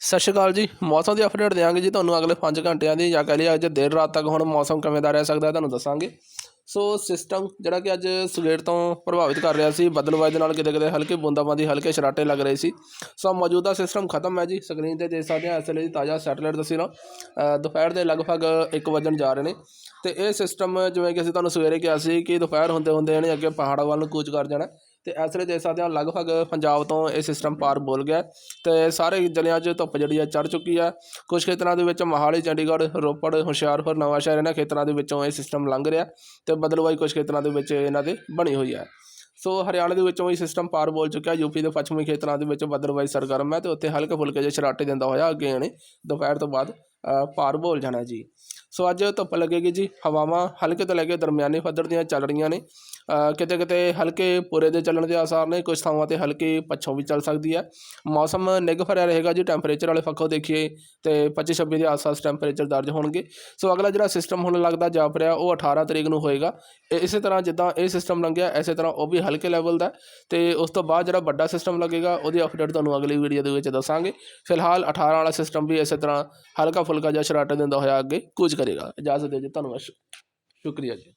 ਸਤਿ ਸ਼੍ਰੀ ਅਕਾਲ ਜੀ। ਮੌਸਮ ਦੀ ਅਪਡੇਟ ਦੇਵਾਂਗੇ ਜੀ ਤੁਹਾਨੂੰ ਅਗਲੇ 5 ਘੰਟਿਆਂ ਦੀ ਜਾਂ ਕਹਿ ਲਈਏ ਅੱਜ ਦੇਰ ਰਾਤ ਤੱਕ ਹੁਣ ਮੌਸਮ ਕਿਵੇਂ ਦਾ ਰਹਿ ਸਕਦਾ ਤੁਹਾਨੂੰ ਦੱਸਾਂਗੇ। ਸੋ ਸਿਸਟਮ ਜਿਹੜਾ ਕਿ ਅੱਜ ਸਵੇਰ ਤੋਂ ਪ੍ਰਭਾਵਿਤ ਕਰ ਰਿਹਾ ਸੀ ਬੱਦਲਵਾਈ ਦੇ ਨਾਲ ਕਿਤੇ ਕਿਤੇ ਹਲਕੇ ਬੂੰਦਾਬਾਂਦੀ, ਹਲਕੇ ਸ਼ਰਾਟੇ ਲੱਗ ਰਹੇ ਸੀ। ਸੋ ਮੌਜੂਦਾ ਸਿਸਟਮ ਖਤਮ ਹੈ ਜੀ। ਸਕਰੀਨ ਤੇ ਦੇਖ ਸਕਦੇ ਹਾਂ, ਇਸ ਲਈ ਤਾਜ਼ਾ ਸੈਟੇਲਾਈਟ ਦੱਸੀ ਨਾ ਦੁਪਹਿਰ ਦੇ ਲਗਭਗ 1 ਵਜਣ ਜਾ ਰਹੇ ਨੇ। ਤੇ ਇਹ ਸਿਸਟਮ ਜਿਵੇਂ ਕਿ ਅਸੀਂ ਤੁਹਾਨੂੰ ਸਵੇਰੇ ਕਿਹਾ ਸੀ ਕਿ ਦੁਪਹਿਰ ਹੁੰਦੇ ਹੁੰਦੇ ਇਹਨੇ ਅੱਗੇ ਪਹਾੜਾਂ ਵੱਲ ਨੂੰ ਕੂਚ ਕਰ ਜਾਣਾ। ਤੇ ਇਸ ਵੇਲੇ ਦੇਖ ਸਕਦੇ ਹਾਂ ਲਗਭਗ ਪੰਜਾਬ ਤੋਂ ਇਹ ਸਿਸਟਮ ਪਾਰ ਬੋਲ ਗਿਆ ਤੇ ਸਾਰੇ ਜ਼ਿਲ੍ਹਿਆਂ 'ਚ ਧੁੱਪ ਜਿਹੜੀ ਆ ਚੜ ਚੁੱਕੀ ਆ ਕੁਝ ਖੇਤਰਾਂ ਦੇ ਵਿੱਚ ਮੋਹਾਲੀ ਚੰਡੀਗੜ੍ਹ ਰੋਪੜ ਹੁਸ਼ਿਆਰਪੁਰ ਨਵਾਂਸ਼ਹਿਰ ਇਹਨਾਂ ਖੇਤਰਾਂ ਦੇ ਵਿੱਚੋਂ ਇਹ ਸਿਸਟਮ ਲੰਘ ਰਿਹਾ ਤੇ ਬਦਲਵਾਈ ਕੁਝ ਖੇਤਰਾਂ ਦੇ ਵਿੱਚ ਇਹਨਾਂ ਦੇ ਬਣੀ ਹੋਈ ਹੈ। ਸੋ ਹਰਿਆਣਾ ਦੇ ਵਿੱਚੋਂ ਇਹ ਸਿਸਟਮ ਪਾਰ ਬੋਲ ਚੁੱਕਿਆ ਯੂਪੀ ਦੇ ਪੱਛਮੀ ਖੇਤਰਾਂ ਦੇ ਵਿੱਚ ਬਦਲਵਾਈ ਸਰਗਰਮ ਹੈ ਤੇ ਉੱਥੇ ਹਲਕੇ ਫੁਲਕੇ ਜਿਹੇ ਸ਼ਰਾਟੇ ਦਿੰਦਾ ਹੋਇਆ। ਅੱਗੇ ਇਹਨੇ ਦੁਪਹਿਰ ਤੋਂ ਬਾਅਦ ਅ, ਪਾਰ ਬੋਲ ਜਾਣਾ ਜੀ। ਸੋ ਅੱਜ ਧੁੱਪ ਲੱਗੇਗੀ ਜੀ, ਹਵਾਵਾਂ ਹਲਕੇ ਤੋਂ ਲੈ ਕੇ ਦਰਮਿਆਨੇ ਪੱਧਰ ਦੀਆਂ ਚੱਲ ਰਹੀਆਂ ਨੇ। ਕਿਤੇ ਕਿਤੇ ਹਲਕੇ ਪੂਰੇ ਦੇ ਚੱਲਣ ਦੇ ਆਸਾਰ ਨੇ ਕੁਝ ਥਾਵਾਂ ਤੇ ਹਲਕੀ ਪੱਛੋਂ ਵੀ ਚੱਲ ਸਕਦੀ ਹੈ। ਮੌਸਮ ਨਿੱਘ ਭਰਿਆ ਰਹੇਗਾ ਜੀ ਟੈਂਪਰੇਚਰ ਵਾਲੇ ਪੱਖੋਂ ਦੇਖੀਏ ਤੇ 25 26 ਦੇ ਆਸ-ਪਾਸ ਟੈਂਪਰੇਚਰ ਦਰਜ ਹੋਣਗੇ। ਸੋ ਅਗਲਾ ਜਿਹੜਾ ਸਿਸਟਮ ਹੁਣ ਲੱਗਦਾ ਜਾਪ ਰਿਹਾ, ਉਹ 18 ਤਰੀਕ ਨੂੰ ਹੋਏਗਾ। ਇਹ ਇਸੇ ਤਰ੍ਹਾਂ ਜਿੱਦਾਂ ਇਹ ਸਿਸਟਮ ਲੰਘਿਆ, ਇਸੇ ਤਰ੍ਹਾਂ ਉਹ ਵੀ ਹਲਕੇ ਲੈਵਲ ਦਾ ਹੈ। ਤੇ ਉਸ ਤੋਂ ਬਾਅਦ ਜਿਹੜਾ ਵੱਡਾ ਸਿਸਟਮ ਲੱਗੇਗਾ, ਉਹਦੀ ਅਪਡੇਟ ਤੁਹਾਨੂੰ ਅਗਲੀ ਵੀਡੀਓ ਦੇ ਵਿੱਚ ਦੱਸਾਂਗੇ। ਫਿਲਹਾਲ 18 ਵਾਲਾ ਸਿਸਟਮ ਵੀ ਇਸੇ ਤਰ੍ਹਾਂ ਹਲਕਾ ਫੁਲਕਾ ਜਿਹਾ ਸ਼ਰਾਟਾ ਦਿੰਦਾ ਹੋਇਆ ਅੱਗੇ, ਕੁਝ ਕਰੇਗਾ ਇਜਾਜ਼ਤ ਦਿਓ ਜੀ ਧੰਨਵਾਦ ਸ਼ੁ- ਸ਼ੁਕਰੀਆ ਜੀ।